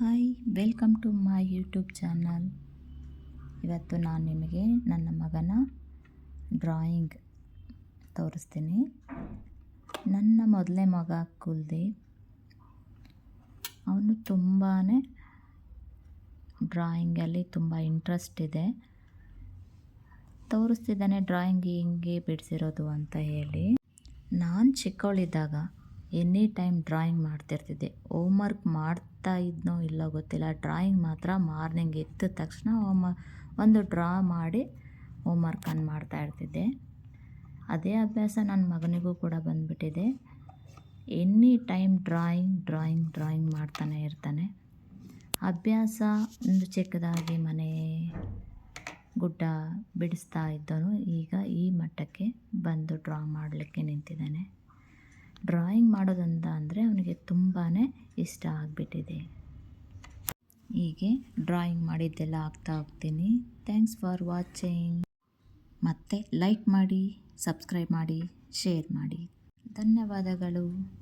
Hi welcome to my YouTube channel ಇವತ್ತು ನಾನು ನಿಮಗೆ ನನ್ನ ಮಗನ ಡ್ರಾಯಿಂಗ್ ತೋರಿಸ್ತೀನಿ. ನನ್ನ ಮೊದಲನೇ ಮಗ ಕುಲ್ದೀಪ್ ಅವನು ತುಂಬಾ ಡ್ರಾಯಿಂಗಲ್ಲಿ ತುಂಬ ಇಂಟ್ರೆಸ್ಟ್ ಇದೆ. ತೋರಿಸ್ತಿದ್ದಾನೆ ಡ್ರಾಯಿಂಗ್ ಹಿಂಗೆ ಬಿಡಿಸಿರೋದು ಅಂತ ಹೇಳಿ. ನಾನು ಚಿಕ್ಕವಳಿದ್ದಾಗ ಎನಿ ಟೈಮ್ ಡ್ರಾಯಿಂಗ್ ಮಾಡ್ತಿರ್ತಿದ್ದೆ. ಹೋಮ್ವರ್ಕ್ ಮಾಡ್ತಾ ಇದ್ನೋ ಇಲ್ಲೋ ಗೊತ್ತಿಲ್ಲ. ಡ್ರಾಯಿಂಗ್ ಮಾತ್ರ ಮಾರ್ನಿಂಗ್ ಎದ್ದ ತಕ್ಷಣ ಹೋಮ, ಒಂದು ಡ್ರಾ ಮಾಡಿ ಹೋಮ್ವರ್ಕನ್ನು ಮಾಡ್ತಾ ಇರ್ತಿದ್ದೆ. ಅದೇ ಅಭ್ಯಾಸ ನನ್ನ ಮಗನಿಗೂ ಕೂಡ ಬಂದುಬಿಟ್ಟಿದೆ. Any time drawing drawing drawing ಮಾಡ್ತಾನೆ ಇರ್ತಾನೆ. ಅಭ್ಯಾಸ ಒಂದು ಚಿಕ್ಕದಾಗಿ ಮನೆ ಗುಡ್ಡ ಬಿಡಿಸ್ತಾ ಇದ್ದವನು ಈಗ ಈ ಮಟ್ಟಕ್ಕೆ ಬಂದು ಡ್ರಾ ಮಾಡಲಿಕ್ಕೆ ನಿಂತಿದ್ದಾನೆ. ಡ್ರಾಯಿಂಗ್ ಮಾಡೋದಂತ ಅಂದರೆ ಅವನಿಗೆ ತುಂಬಾ ಇಷ್ಟ ಆಗಿಬಿಟ್ಟಿದೆ. ಹೀಗೆ ಡ್ರಾಯಿಂಗ್ ಮಾಡಿದ್ದೆಲ್ಲ ಆಗ್ತಾ ಹೋಗ್ತೀನಿ. ಥ್ಯಾಂಕ್ಸ್ ಫಾರ್ ವಾಚಿಂಗ್ ಮತ್ತು ಲೈಕ್ ಮಾಡಿ ಸಬ್ಸ್ಕ್ರೈಬ್ ಮಾಡಿ ಶೇರ್ ಮಾಡಿ. ಧನ್ಯವಾದಗಳು.